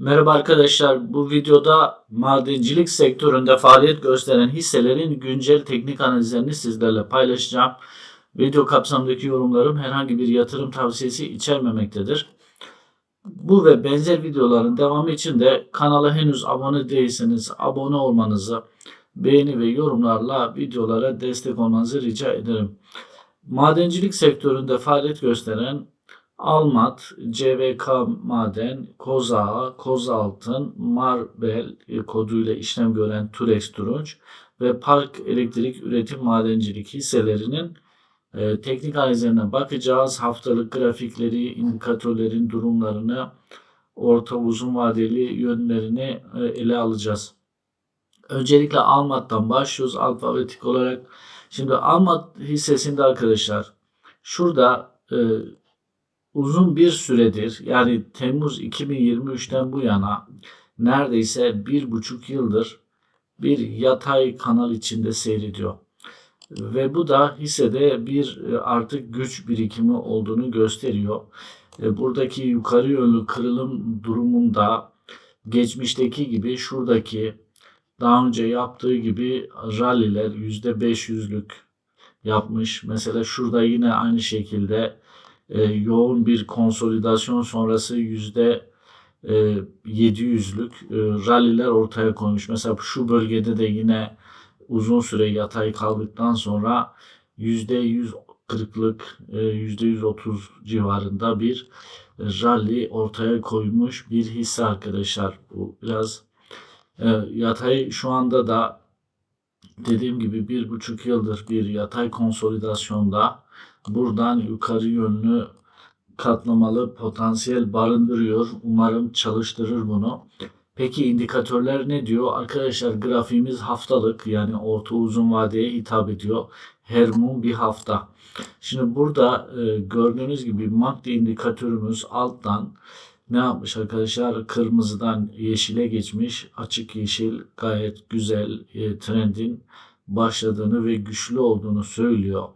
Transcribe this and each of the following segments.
Merhaba arkadaşlar. Bu videoda madencilik sektöründe faaliyet gösteren hisselerin güncel teknik analizlerini sizlerle paylaşacağım. Video kapsamındaki yorumlarım herhangi bir yatırım tavsiyesi içermemektedir. Bu ve benzer videoların devamı için de kanala henüz abone değilseniz abone olmanızı, beğeni ve yorumlarla videolara destek olmanızı rica ederim. Madencilik sektöründe faaliyet gösteren Almat, CVK Maden, Kozağa, Kozaltın, Marbel koduyla işlem gören Turex Turunç ve Park Elektrik Üretim Madencilik hisselerinin e, teknik analizlerine bakacağız. Haftalık grafikleri, indikatörlerin durumlarını, orta uzun vadeli yönlerini e, ele alacağız. Öncelikle Almat'tan başlıyoruz alfabetik olarak. Şimdi Almat hissesinde arkadaşlar şurada e, uzun bir süredir yani Temmuz 2023'ten bu yana neredeyse bir buçuk yıldır bir yatay kanal içinde seyrediyor. Ve bu da hissede bir e, artık güç birikimi olduğunu gösteriyor. E, buradaki yukarı yönlü kırılım durumunda geçmişteki gibi şuradaki daha önce yaptığı gibi ralliler %500'lük yapmış. Mesela şurada yine aynı şekilde e, yoğun bir konsolidasyon sonrası yüzde e, 700'lük e, ralliler ortaya koymuş. Mesela şu bölgede de yine uzun süre yatay kaldıktan sonra yüzde 140'lık e, yüzde 130 civarında bir rally ortaya koymuş bir hisse arkadaşlar. Bu biraz e, yatay şu anda da dediğim gibi bir buçuk yıldır bir yatay konsolidasyonda buradan yukarı yönlü katlamalı potansiyel barındırıyor. Umarım çalıştırır bunu. Peki indikatörler ne diyor? Arkadaşlar grafiğimiz haftalık yani orta uzun vadeye hitap ediyor. Her mum bir hafta. Şimdi burada e, gördüğünüz gibi MACD indikatörümüz alttan ne yapmış arkadaşlar? Kırmızıdan yeşile geçmiş. Açık yeşil gayet güzel e, trendin başladığını ve güçlü olduğunu söylüyor.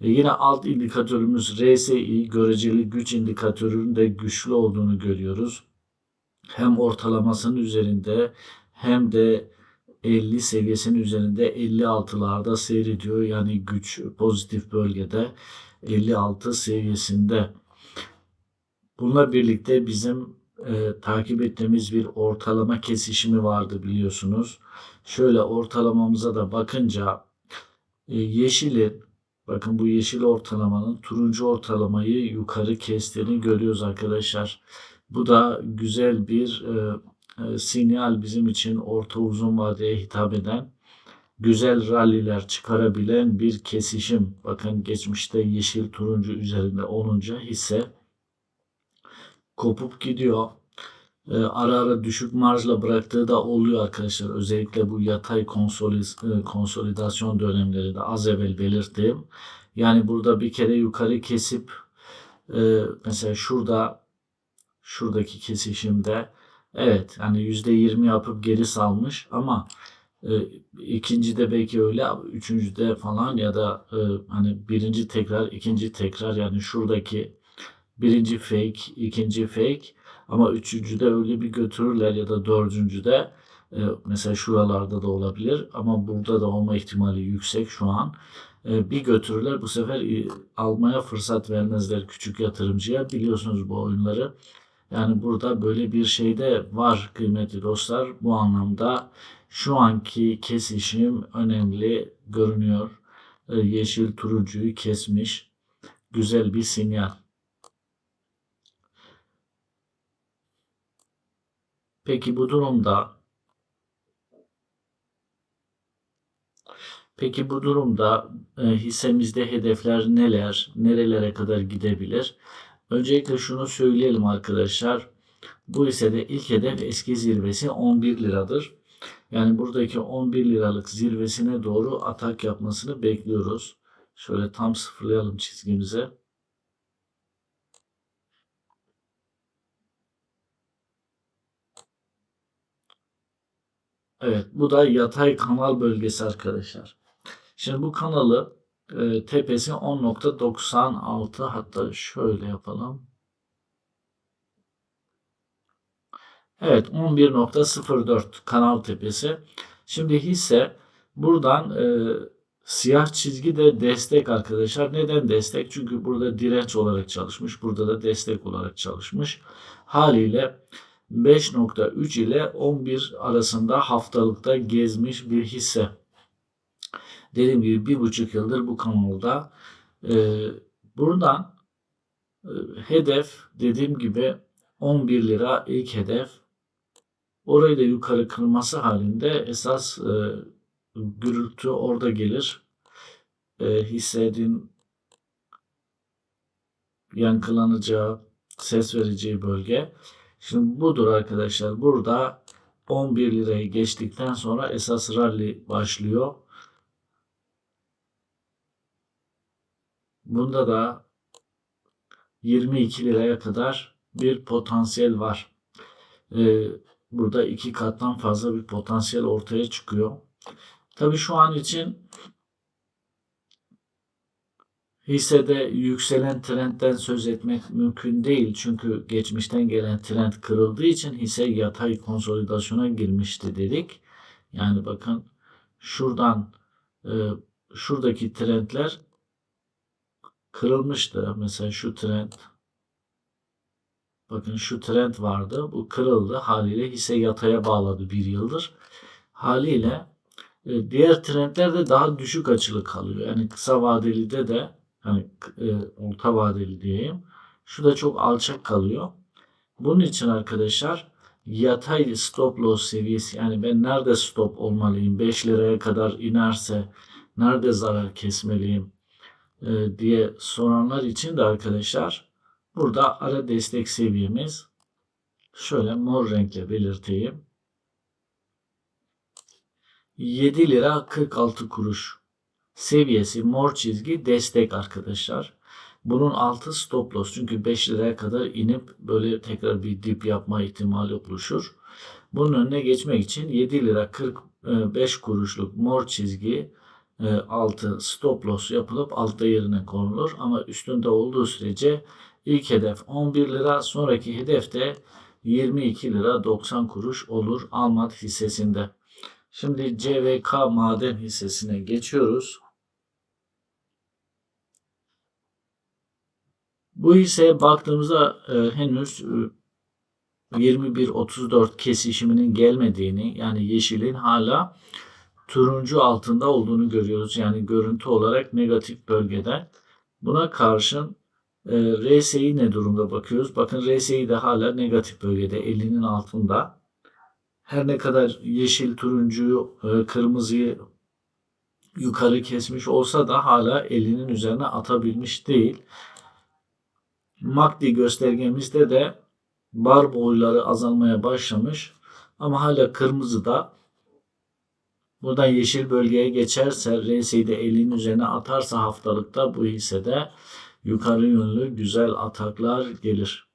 E yine alt indikatörümüz RSI göreceli güç indikatörünün de güçlü olduğunu görüyoruz. Hem ortalamasının üzerinde hem de 50 seviyesinin üzerinde 56'larda seyrediyor. Yani güç pozitif bölgede 56 seviyesinde. Bununla birlikte bizim e, takip ettiğimiz bir ortalama kesişimi vardı biliyorsunuz. Şöyle ortalamamıza da bakınca e, yeşilin bakın bu yeşil ortalamanın turuncu ortalamayı yukarı kestiğini görüyoruz arkadaşlar. Bu da güzel bir e, e, sinyal bizim için orta uzun vadeye hitap eden güzel ralliler çıkarabilen bir kesişim. Bakın geçmişte yeşil turuncu üzerinde olunca hisse kopup gidiyor. E, ara ara düşük marjla bıraktığı da oluyor arkadaşlar. Özellikle bu yatay konsoliz, e, konsolidasyon dönemlerinde az evvel belirttiğim. Yani burada bir kere yukarı kesip e, mesela şurada şuradaki kesişimde evet hani %20 yapıp geri salmış ama e, ikinci de belki öyle üçüncü de falan ya da e, hani birinci tekrar ikinci tekrar yani şuradaki birinci fake ikinci fake ama üçüncüde öyle bir götürürler ya da dördüncüde e, mesela şuralarda da olabilir ama burada da olma ihtimali yüksek şu an. E, bir götürürler bu sefer e, almaya fırsat vermezler küçük yatırımcıya. Biliyorsunuz bu oyunları. Yani burada böyle bir şey de var kıymetli dostlar. Bu anlamda şu anki kesişim önemli görünüyor. E, yeşil turuncuyu kesmiş. Güzel bir sinyal. Peki bu durumda Peki bu durumda e, hissemizde hedefler neler, nerelere kadar gidebilir? Öncelikle şunu söyleyelim arkadaşlar. Bu hissede ilk hedef eski zirvesi 11 liradır. Yani buradaki 11 liralık zirvesine doğru atak yapmasını bekliyoruz. Şöyle tam sıfırlayalım çizgimizi. Evet bu da yatay kanal bölgesi arkadaşlar. Şimdi bu kanalı e, tepesi 10.96 hatta şöyle yapalım. Evet 11.04 kanal tepesi. Şimdi hisse buradan e, siyah çizgi de destek arkadaşlar. Neden destek? Çünkü burada direnç olarak çalışmış. Burada da destek olarak çalışmış. Haliyle 5.3 ile 11 arasında haftalıkta gezmiş bir hisse. Dediğim gibi bir buçuk yıldır bu kanalda. E, buradan e, hedef dediğim gibi 11 lira ilk hedef. Orayı da yukarı kırması halinde esas e, gürültü orada gelir. E, hissedin yankılanacağı, ses vereceği bölge. Şimdi budur arkadaşlar. Burada 11 lirayı geçtikten sonra esas rally başlıyor. Bunda da 22 liraya kadar bir potansiyel var. Ee, burada iki kattan fazla bir potansiyel ortaya çıkıyor. Tabii şu an için hissede yükselen trendten söz etmek mümkün değil. Çünkü geçmişten gelen trend kırıldığı için hisse yatay konsolidasyona girmişti dedik. Yani bakın şuradan e, şuradaki trendler kırılmıştı. Mesela şu trend bakın şu trend vardı. Bu kırıldı. Haliyle hisse yataya bağladı bir yıldır. Haliyle e, diğer trendler de daha düşük açılı kalıyor. Yani kısa vadelide de hani e, orta vadeli diyeyim. Şu da çok alçak kalıyor. Bunun için arkadaşlar yatay stop loss seviyesi yani ben nerede stop olmalıyım 5 liraya kadar inerse nerede zarar kesmeliyim e, diye soranlar için de arkadaşlar burada ara destek seviyemiz şöyle mor renkle belirteyim. 7 lira 46 kuruş seviyesi mor çizgi destek arkadaşlar. Bunun altı stop loss çünkü 5 liraya kadar inip böyle tekrar bir dip yapma ihtimali oluşur. Bunun önüne geçmek için 7 lira 45 kuruşluk mor çizgi e, altı stop loss yapılıp altta yerine konulur. Ama üstünde olduğu sürece ilk hedef 11 lira sonraki hedef de 22 lira 90 kuruş olur Almat hissesinde. Şimdi CVK maden hissesine geçiyoruz. Bu hisseye baktığımızda e, henüz e, 21-34 kesişiminin gelmediğini yani yeşilin hala turuncu altında olduğunu görüyoruz. Yani görüntü olarak negatif bölgede. Buna karşın e, RSI ne durumda bakıyoruz. Bakın RSI de hala negatif bölgede 50'nin altında. Her ne kadar yeşil, turuncuyu, e, kırmızıyı yukarı kesmiş olsa da hala 50'nin üzerine atabilmiş değil. MACD göstergemizde de bar boyları azalmaya başlamış. Ama hala kırmızıda Buradan yeşil bölgeye geçerse RSI'de 50'nin üzerine atarsa haftalıkta bu hissede yukarı yönlü güzel ataklar gelir.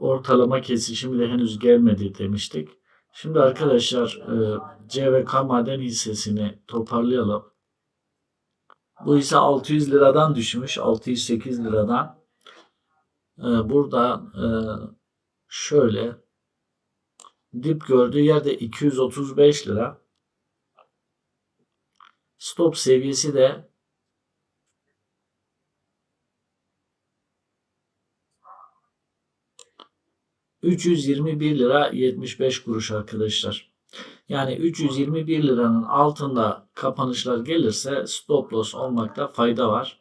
Ortalama kesişimi de henüz gelmedi demiştik. Şimdi arkadaşlar e, C maden hissesini toparlayalım. Bu hisse 600 liradan düşmüş. 608 liradan. E, burada e, şöyle Dip gördüğü yerde 235 lira. Stop seviyesi de ...321 lira 75 kuruş arkadaşlar. Yani 321 liranın altında kapanışlar gelirse stop loss olmakta fayda var.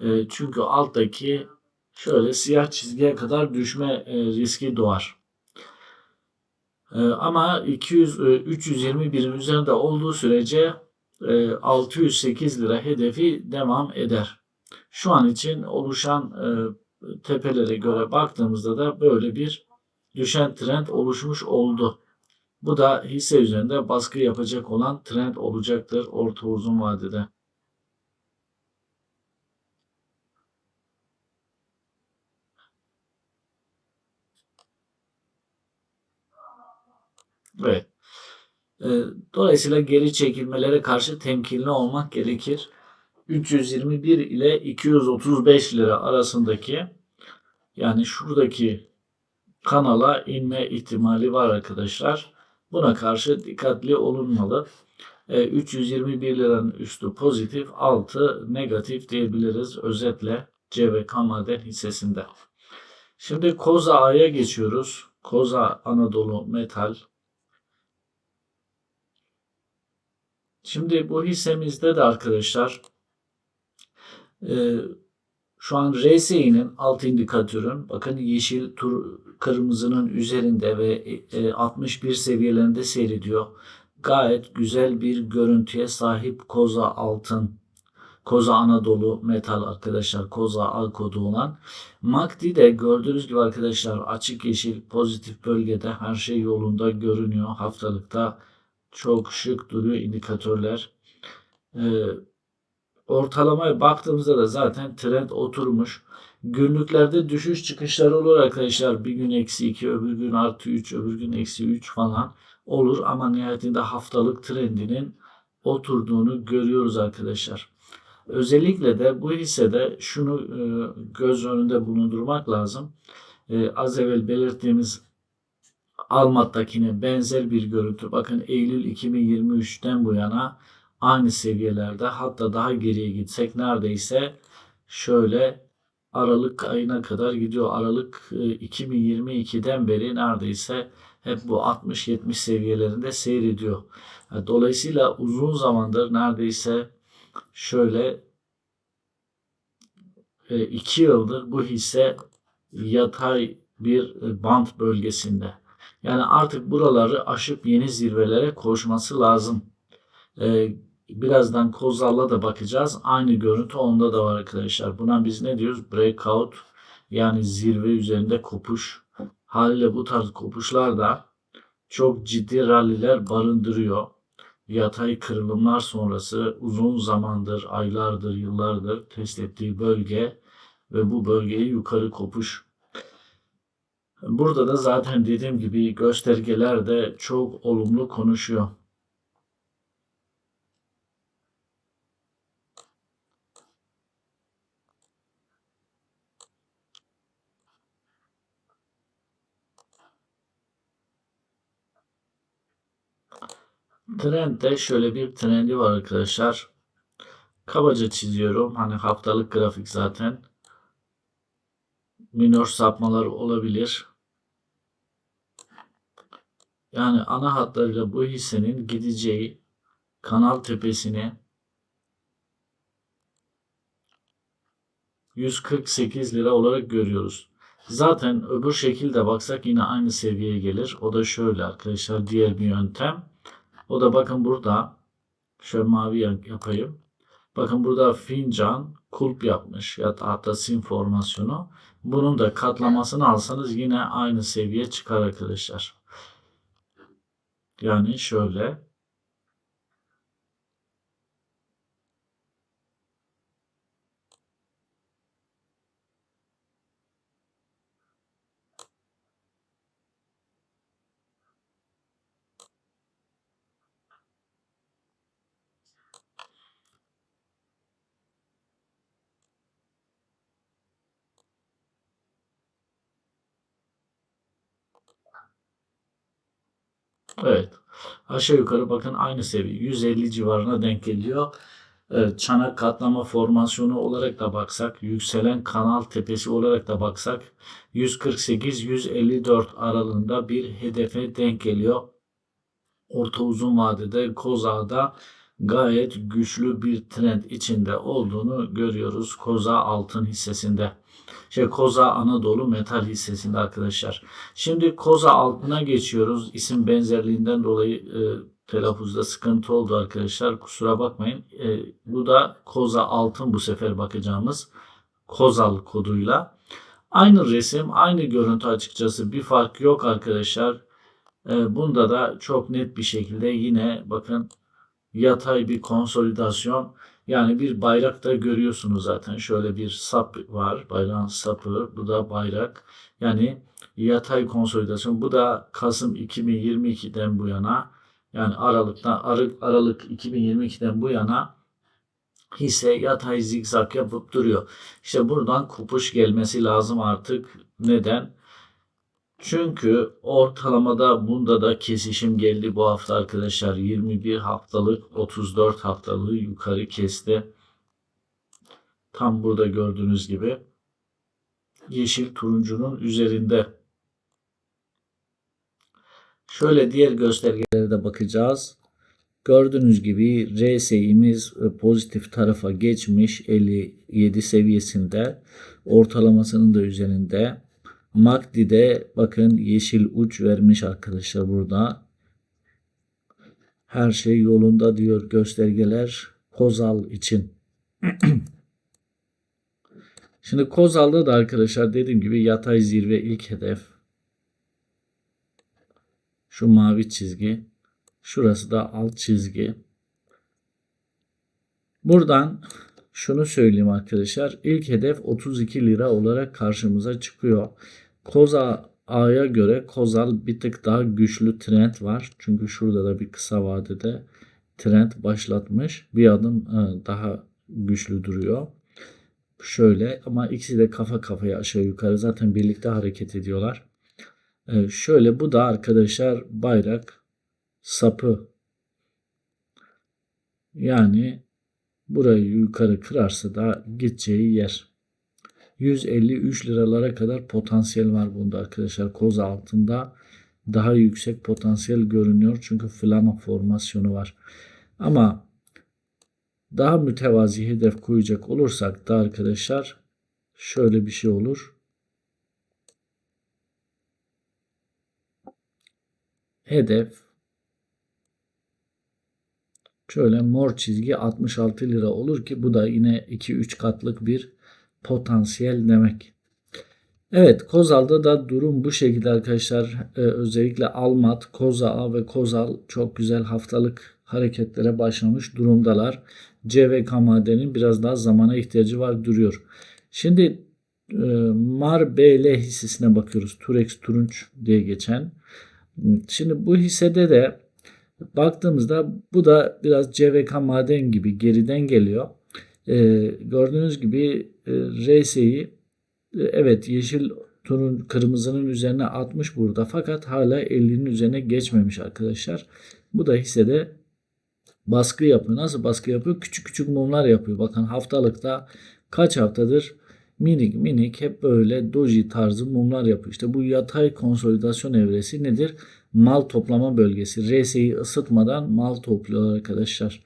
E, çünkü alttaki şöyle siyah çizgiye kadar düşme e, riski doğar. Ee, ama 200 321'in e, üzerinde olduğu sürece 608 e, lira hedefi devam eder. Şu an için oluşan tepelere göre baktığımızda da böyle bir düşen trend oluşmuş oldu. Bu da hisse üzerinde baskı yapacak olan trend olacaktır orta uzun vadede. Evet. Ee, dolayısıyla geri çekilmelere karşı temkinli olmak gerekir. 321 ile 235 lira arasındaki yani şuradaki kanala inme ihtimali var arkadaşlar. Buna karşı dikkatli olunmalı. E, 321 liranın üstü pozitif, altı negatif diyebiliriz özetle C ve K maden hissesinde. Şimdi Koza A'ya geçiyoruz. Koza Anadolu Metal. Şimdi bu hissemizde de arkadaşlar e, şu an RSI'nin alt indikatörün bakın yeşil tur kırmızının üzerinde ve e, 61 seviyelerinde seyrediyor. Gayet güzel bir görüntüye sahip Koza altın Koza Anadolu metal arkadaşlar. Koza A kodu olan. MACD de gördüğünüz gibi arkadaşlar açık yeşil pozitif bölgede her şey yolunda görünüyor. Haftalıkta çok şık duruyor indikatörler. Ee, ortalamaya baktığımızda da zaten trend oturmuş. Günlüklerde düşüş çıkışları olur arkadaşlar. Bir gün eksi 2, öbür gün artı 3, öbür gün eksi 3 falan olur. Ama nihayetinde haftalık trendinin oturduğunu görüyoruz arkadaşlar. Özellikle de bu hissede şunu e, göz önünde bulundurmak lazım. E, az evvel belirttiğimiz Almat'takine benzer bir görüntü. Bakın Eylül 2023'ten bu yana aynı seviyelerde hatta daha geriye gitsek neredeyse şöyle Aralık ayına kadar gidiyor. Aralık 2022'den beri neredeyse hep bu 60-70 seviyelerinde seyrediyor. Dolayısıyla uzun zamandır neredeyse şöyle e, iki yıldır bu hisse yatay bir e, bant bölgesinde. Yani artık buraları aşıp yeni zirvelere koşması lazım. Birazdan Kozal'la da bakacağız. Aynı görüntü onda da var arkadaşlar. Buna biz ne diyoruz? Breakout yani zirve üzerinde kopuş. Haliyle bu tarz kopuşlar da çok ciddi ralliler barındırıyor yatay kırılımlar sonrası uzun zamandır, aylardır, yıllardır test ettiği bölge ve bu bölgeyi yukarı kopuş. Burada da zaten dediğim gibi göstergeler de çok olumlu konuşuyor. Trendde şöyle bir trendi var arkadaşlar. Kabaca çiziyorum. Hani haftalık grafik zaten. Minor sapmalar olabilir. Yani ana hatlarıyla bu hissenin gideceği kanal tepesini 148 lira olarak görüyoruz. Zaten öbür şekilde baksak yine aynı seviyeye gelir. O da şöyle arkadaşlar diğer bir yöntem. O da bakın burada şöyle mavi yapayım. Bakın burada fincan kulp yapmış ya da hatta sim formasyonu. Bunun da katlamasını alsanız yine aynı seviye çıkar arkadaşlar. Yani şöyle Evet. Aşağı yukarı bakın aynı seviye. 150 civarına denk geliyor. Evet, çanak katlama formasyonu olarak da baksak, yükselen kanal tepesi olarak da baksak 148-154 aralığında bir hedefe denk geliyor. Orta uzun vadede Koza'da gayet güçlü bir trend içinde olduğunu görüyoruz Koza altın hissesinde. Şey Koza Anadolu metal hissesinde arkadaşlar. Şimdi Koza altına geçiyoruz. İsim benzerliğinden dolayı e, telaffuzda sıkıntı oldu arkadaşlar. Kusura bakmayın. E, bu da Koza altın bu sefer bakacağımız Kozal koduyla. Aynı resim, aynı görüntü açıkçası bir fark yok arkadaşlar. E, bunda da çok net bir şekilde yine bakın yatay bir konsolidasyon yani bir bayrak da görüyorsunuz zaten. Şöyle bir sap var. Bayrağın sapı. Bu da bayrak. Yani yatay konsolidasyon. Bu da Kasım 2022'den bu yana yani Aralık'tan Aralık, Aralık 2022'den bu yana hisse yatay zigzag yapıp duruyor. İşte buradan kopuş gelmesi lazım artık. Neden? Çünkü ortalamada bunda da kesişim geldi bu hafta arkadaşlar. 21 haftalık 34 haftalığı yukarı kesti. Tam burada gördüğünüz gibi yeşil turuncunun üzerinde. Şöyle diğer göstergelere de bakacağız. Gördüğünüz gibi RSI'miz e, pozitif tarafa geçmiş 57 seviyesinde. Ortalamasının da üzerinde. MACD'de bakın yeşil uç vermiş arkadaşlar burada. Her şey yolunda diyor göstergeler Kozal için. Şimdi Kozal'da da arkadaşlar dediğim gibi yatay zirve ilk hedef. Şu mavi çizgi. Şurası da alt çizgi. Buradan şunu söyleyeyim arkadaşlar. İlk hedef 32 lira olarak karşımıza çıkıyor. Koza A'ya göre Kozal bir tık daha güçlü trend var. Çünkü şurada da bir kısa vadede trend başlatmış. Bir adım e, daha güçlü duruyor. Şöyle ama ikisi de kafa kafaya aşağı yukarı zaten birlikte hareket ediyorlar. E, şöyle bu da arkadaşlar bayrak sapı. Yani burayı yukarı kırarsa da gideceği yer. 153 liralara kadar potansiyel var bunda arkadaşlar. Koz altında daha yüksek potansiyel görünüyor. Çünkü flama formasyonu var. Ama daha mütevazi hedef koyacak olursak da arkadaşlar şöyle bir şey olur. Hedef şöyle mor çizgi 66 lira olur ki bu da yine 2-3 katlık bir potansiyel demek. Evet Kozal'da da durum bu şekilde arkadaşlar. Ee, özellikle Almat, Koza ve Kozal çok güzel haftalık hareketlere başlamış durumdalar. CVK madenin biraz daha zamana ihtiyacı var duruyor. Şimdi e, MAR BL hissesine bakıyoruz. Turex Turunç diye geçen. Şimdi bu hissede de baktığımızda bu da biraz CVK maden gibi geriden geliyor. Ee, gördüğünüz gibi e, RS'yi e, evet yeşil turun kırmızının üzerine atmış burada fakat hala 50'nin üzerine geçmemiş arkadaşlar. Bu da hissede baskı yapıyor. Nasıl baskı yapıyor? Küçük küçük mumlar yapıyor. Bakın haftalıkta kaç haftadır minik minik hep böyle doji tarzı mumlar yapıyor. İşte bu yatay konsolidasyon evresi nedir? Mal toplama bölgesi. RS'yi ısıtmadan mal topluyorlar arkadaşlar.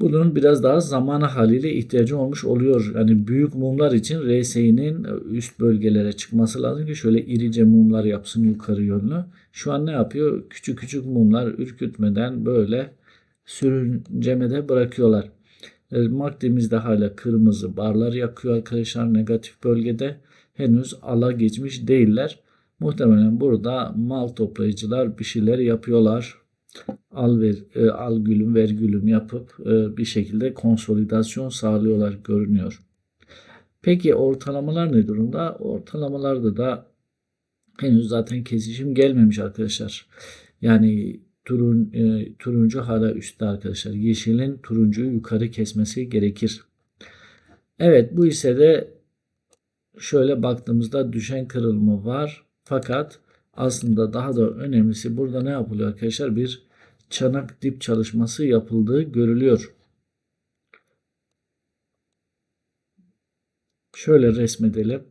Bunun biraz daha zamana haliyle ihtiyacı olmuş oluyor. Yani büyük mumlar için RSI'nin üst bölgelere çıkması lazım ki şöyle irice mumlar yapsın yukarı yönlü. Şu an ne yapıyor? Küçük küçük mumlar ürkütmeden böyle sürüncemede bırakıyorlar. E, Makdemizde hala kırmızı barlar yakıyor arkadaşlar negatif bölgede. Henüz ala geçmiş değiller. Muhtemelen burada mal toplayıcılar bir şeyler yapıyorlar al ver e, al gülüm ver gülüm yapıp e, bir şekilde konsolidasyon sağlıyorlar görünüyor. Peki ortalamalar ne durumda? Ortalamalarda da henüz zaten kesişim gelmemiş arkadaşlar. Yani turun, e, turuncu hala üstte arkadaşlar. Yeşilin turuncuyu yukarı kesmesi gerekir. Evet bu ise de şöyle baktığımızda düşen kırılma var. Fakat aslında daha da önemlisi burada ne yapılıyor arkadaşlar? Bir çanak dip çalışması yapıldığı görülüyor. Şöyle resmedelim.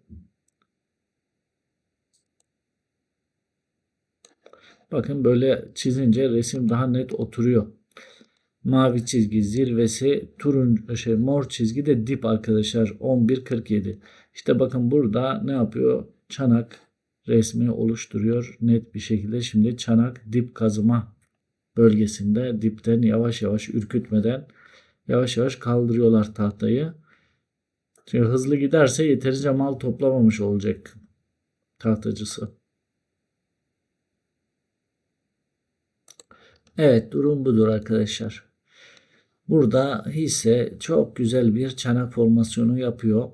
Bakın böyle çizince resim daha net oturuyor. Mavi çizgi zirvesi, turun şey mor çizgi de dip arkadaşlar 11.47. İşte bakın burada ne yapıyor? Çanak resmi oluşturuyor net bir şekilde. Şimdi çanak dip kazıma bölgesinde dipten yavaş yavaş ürkütmeden yavaş yavaş kaldırıyorlar tahtayı. Çünkü hızlı giderse yeterince mal toplamamış olacak tahtacısı. Evet durum budur arkadaşlar. Burada hisse çok güzel bir çanak formasyonu yapıyor.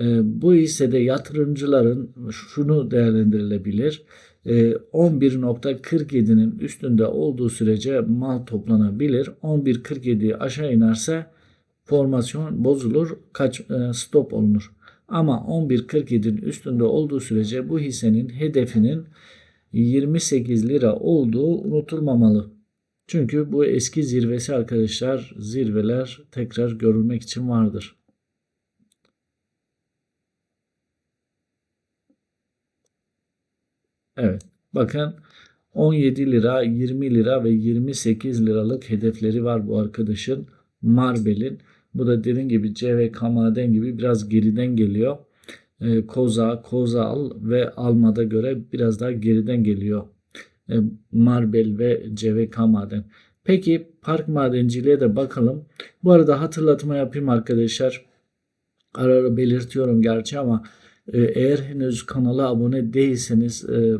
Ee, bu hissede yatırımcıların şunu değerlendirilebilir. 11.47'nin ee, üstünde olduğu sürece mal toplanabilir. 11.47 aşağı inerse formasyon bozulur, kaç e, stop olunur. Ama 11.47'nin üstünde olduğu sürece bu hissenin hedefinin 28 lira olduğu unutulmamalı. Çünkü bu eski zirvesi arkadaşlar zirveler tekrar görülmek için vardır. Evet bakın 17 lira 20 lira ve 28 liralık hedefleri var bu arkadaşın Marbel'in. Bu da dediğim gibi C ve K maden gibi biraz geriden geliyor. E, Koza, Kozal ve Alma'da göre biraz daha geriden geliyor. E, Marbel ve CVK maden. Peki park madenciliğe de bakalım. Bu arada hatırlatma yapayım arkadaşlar. Ara ara belirtiyorum gerçi ama eğer henüz kanala abone değilseniz e,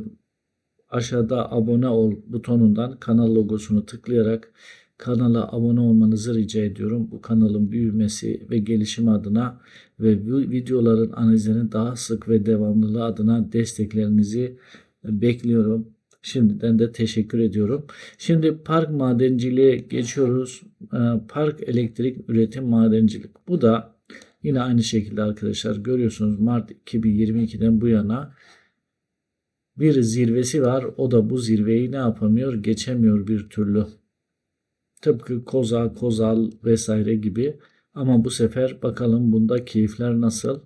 aşağıda abone ol butonundan kanal logosunu tıklayarak kanala abone olmanızı rica ediyorum. Bu kanalın büyümesi ve gelişimi adına ve bu videoların analizlerinin daha sık ve devamlılığı adına desteklerinizi bekliyorum. Şimdiden de teşekkür ediyorum. Şimdi park madenciliğe geçiyoruz. Ee, park elektrik üretim madencilik. Bu da yine aynı şekilde arkadaşlar görüyorsunuz Mart 2022'den bu yana bir zirvesi var. O da bu zirveyi ne yapamıyor? Geçemiyor bir türlü. Tıpkı Koza, Kozal vesaire gibi. Ama bu sefer bakalım bunda keyifler nasıl?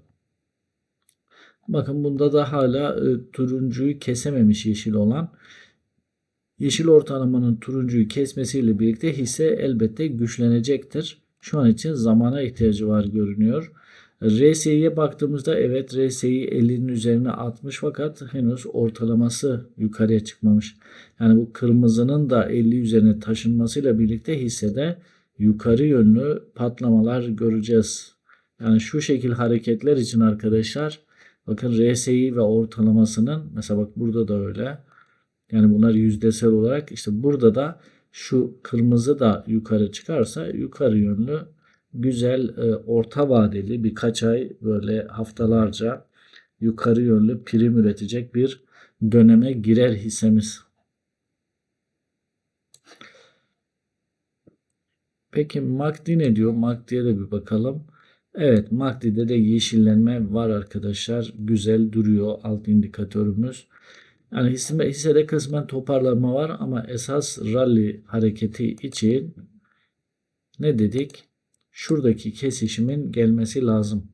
Bakın bunda da hala e, turuncuyu kesememiş yeşil olan. Yeşil ortalamanın turuncuyu kesmesiyle birlikte hisse elbette güçlenecektir. Şu an için zamana ihtiyacı var görünüyor. RSI'ye baktığımızda evet RSI 50'nin üzerine atmış fakat henüz ortalaması yukarıya çıkmamış. Yani bu kırmızının da 50 üzerine taşınmasıyla birlikte hissede yukarı yönlü patlamalar göreceğiz. Yani şu şekil hareketler için arkadaşlar bakın RSI ve ortalamasının mesela bak burada da öyle. Yani bunlar yüzdesel olarak işte burada da şu kırmızı da yukarı çıkarsa yukarı yönlü güzel e, orta vadeli birkaç ay böyle haftalarca yukarı yönlü prim üretecek bir döneme girer hissemiz. Peki MACD ne diyor? MACD'ye de bir bakalım. Evet MACD'de de yeşillenme var arkadaşlar. Güzel duruyor alt indikatörümüz. Yani hisse, hissede kısmen toparlanma var ama esas rally hareketi için ne dedik? Şuradaki kesişimin gelmesi lazım.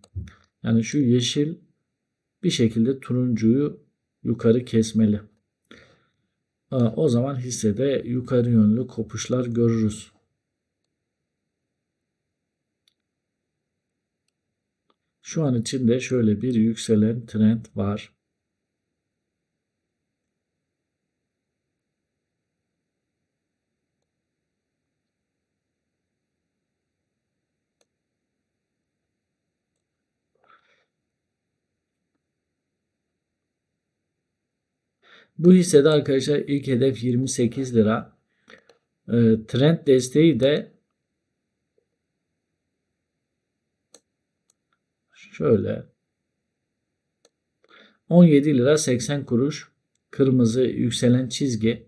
Yani şu yeşil bir şekilde turuncuyu yukarı kesmeli. O zaman hissede yukarı yönlü kopuşlar görürüz. Şu an içinde şöyle bir yükselen trend var. Bu hissede arkadaşlar ilk hedef 28 lira. E, trend desteği de şöyle 17 lira 80 kuruş kırmızı yükselen çizgi.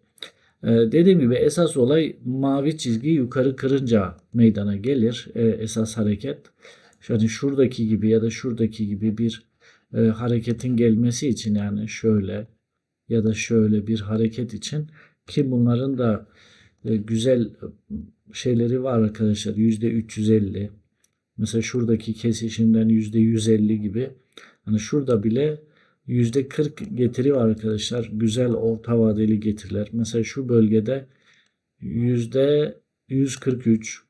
Ee, dediğim gibi esas olay mavi çizgi yukarı kırınca meydana gelir. Ee, esas hareket. Yani şuradaki gibi ya da şuradaki gibi bir e, hareketin gelmesi için yani şöyle ya da şöyle bir hareket için ki bunların da e, güzel şeyleri var arkadaşlar. Yüzde 350 mesela şuradaki kesişimden yüzde 150 gibi hani şurada bile yüzde 40 getiri var arkadaşlar. Güzel orta vadeli getiriler. Mesela şu bölgede yüzde 143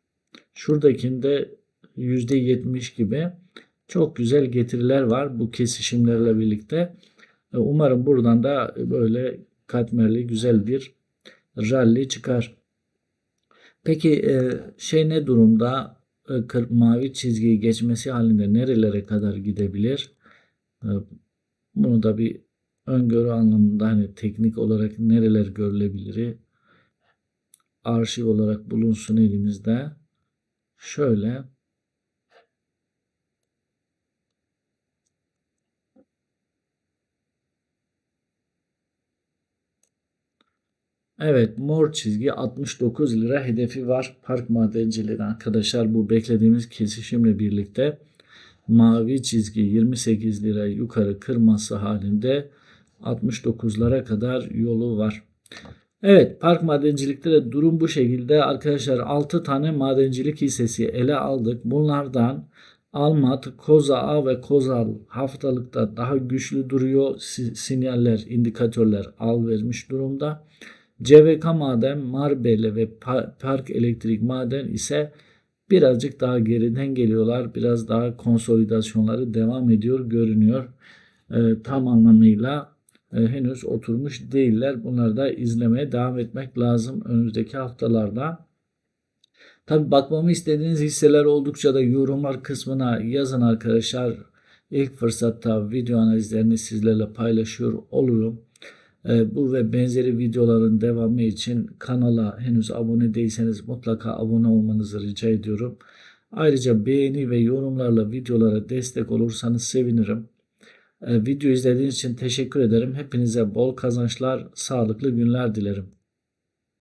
şuradakinde yüzde 70 gibi çok güzel getiriler var bu kesişimlerle birlikte. E, umarım buradan da böyle katmerli güzel bir rally çıkar. Peki e, şey ne durumda? E, mavi çizgiyi geçmesi halinde nerelere kadar gidebilir? Bunu da bir öngörü anlamında hani teknik olarak nereler görülebilir? Arşiv olarak bulunsun elimizde. Şöyle Evet mor çizgi 69 lira hedefi var park madencileri arkadaşlar bu beklediğimiz kesişimle birlikte mavi çizgi 28 lira yukarı kırması halinde 69'lara kadar yolu var. Evet park madencilikte de durum bu şekilde. Arkadaşlar 6 tane madencilik hissesi ele aldık. Bunlardan Almat, Koza A ve Kozal haftalıkta daha güçlü duruyor. Si- Sinyaller, indikatörler al vermiş durumda. CVK Maden, Marbelle ve Pa- Park Elektrik Maden ise birazcık daha geriden geliyorlar. Biraz daha konsolidasyonları devam ediyor görünüyor. Ee, tam anlamıyla e, henüz oturmuş değiller. Bunları da izlemeye devam etmek lazım önümüzdeki haftalarda. Tabi bakmamı istediğiniz hisseler oldukça da yorumlar kısmına yazın arkadaşlar. İlk fırsatta video analizlerini sizlerle paylaşıyor olurum. Ee, bu ve benzeri videoların devamı için kanala henüz abone değilseniz mutlaka abone olmanızı rica ediyorum. Ayrıca beğeni ve yorumlarla videolara destek olursanız sevinirim. Ee, video izlediğiniz için teşekkür ederim. Hepinize bol kazançlar, sağlıklı günler dilerim.